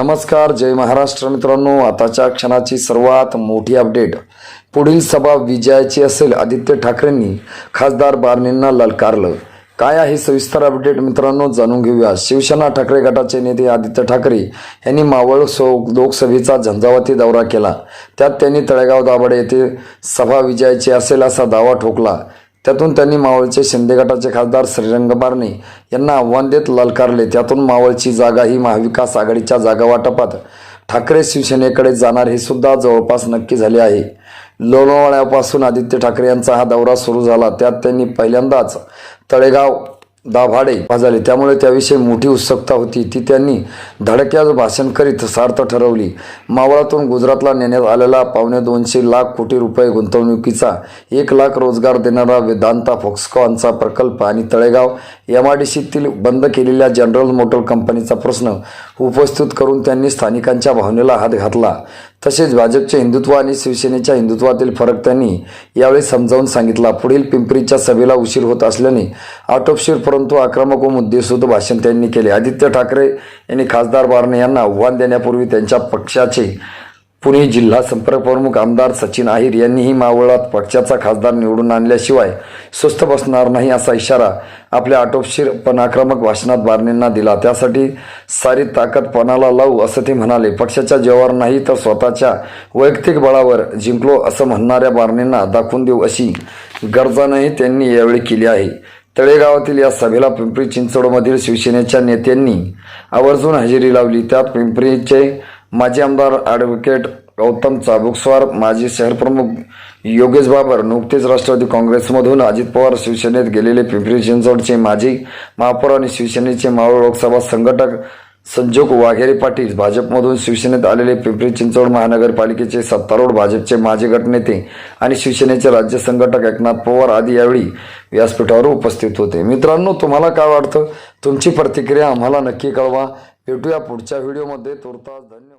नमस्कार जय महाराष्ट्र मित्रांनो. आताच्या क्षणाची सर्वात मोठी अपडेट. पुढील सभा विजयाची असेल आदित्य ठाकरेंनी खासदार बारणेंना ललकारलं. काय आहे सविस्तर अपडेट मित्रांनो जाणून घेऊया. शिवसेना ठाकरे गटाचे नेते आदित्य ठाकरे यांनी मावळ सो लोकसभेचा झंझावाती दौरा केला. त्यात त्यांनी तळेगाव दाभाडे येथे सभा विजयाची असेल असा दावा ठोकला. त्यातून त्यांनी मावळचे शिंदे गटाचे खासदार श्रीरंग बारणे यांना आव्हान देत ललकारले. त्यातून मावळची जागा ही महाविकास आघाडीच्या जागा वाटपात ठाकरे शिवसेनेकडे जाणार हे सुद्धा जवळपास नक्की झाले आहे. लोणावळ्यापासून आदित्य ठाकरे यांचा हा दौरा सुरू झाला. त्यात त्यांनी पहिल्यांदाच तळेगाव दाभाडे झाले त्यामुळे त्याविषयी मोठी उत्सुकता होती. ती त्यांनी धडक्यात भाषण करीत सार्थ ठरवली. मावळातून गुजरातला नेण्यात आलेला पावणे दोनशे लाख कोटी रुपये गुंतवणुकीचा एक लाख रोजगार देणारा वेदांता फॉक्सकॉनचा प्रकल्प आणि तळेगाव एम आय डी सीतील बंद केलेल्या जनरल मोटर कंपनीचा प्रश्न उपस्थित करून त्यांनी स्थानिकांच्या भावनेला हात घातला. तसेच भाजपचे हिंदुत्व आणि शिवसेनेच्या हिंदुत्वातील फरक त्यांनी यावेळी समजावून सांगितला. पुढील पिंपरीच्या सभेला उशीर होत असल्याने आटोपशीर परंतु आक्रमक व मुद्देसूद भाषण त्यांनी केले. आदित्य ठाकरे यांनी खासदार बारणे यांना आव्हान देण्यापूर्वी त्यांच्या पक्षाचे पुणे जिल्हा संपर्कप्रमुख आमदार सचिन आहिर यांनीही मावळात पक्षाचा खासदार निवडून आणल्याशिवाय स्वस्थ बसणार नाही असा इशारा आपल्या आटोपशीर पण आक्रमक भाषणात बारणेंना दिला. त्यासाठी सारी ताकद पणाला लावू असं ते म्हणाले. पक्षाच्या जेव्हावर नाही तर स्वतःच्या वैयक्तिक बळावर जिंकलो असं म्हणणाऱ्या बारणेंना दाखवून देऊ अशी गरजानंही त्यांनी यावेळी केली आहे. तळेगावातील या सभेला पिंपरी चिंचवडमधील शिवसेनेच्या नेत्यांनी आवर्जून हजेरी लावली. त्यात पिंपरीचे माजी आमदार ॲडव्होकेट गौतम चाबुकस्वार माजी शहरप्रमुख योगेश बाबर नुकतेच राष्ट्रवादी काँग्रेसमधून अजित पवार शिवसेनेत गेलेले पिंपरी चिंचवडचे माजी महापौर आणि शिवसेनेचे मावळ लोकसभा संघटक संजोग वाघेरे पाटील भाजपमधून शिवसेनेत आलेले पिंपरी चिंचवड महानगरपालिकेचे सत्तारूढ भाजपचे माजी गटनेते आणि शिवसेनेचे राज्य संघटक एकनाथ पवार आदी यावेळी व्यासपीठावर उपस्थित होते. मित्रांनो तुम्हाला काय वाटतं? तुमची प्रतिक्रिया आम्हाला नक्की कळवा. भेटूया पुढच्या व्हिडिओमध्ये. तुर्तास धन्यवाद.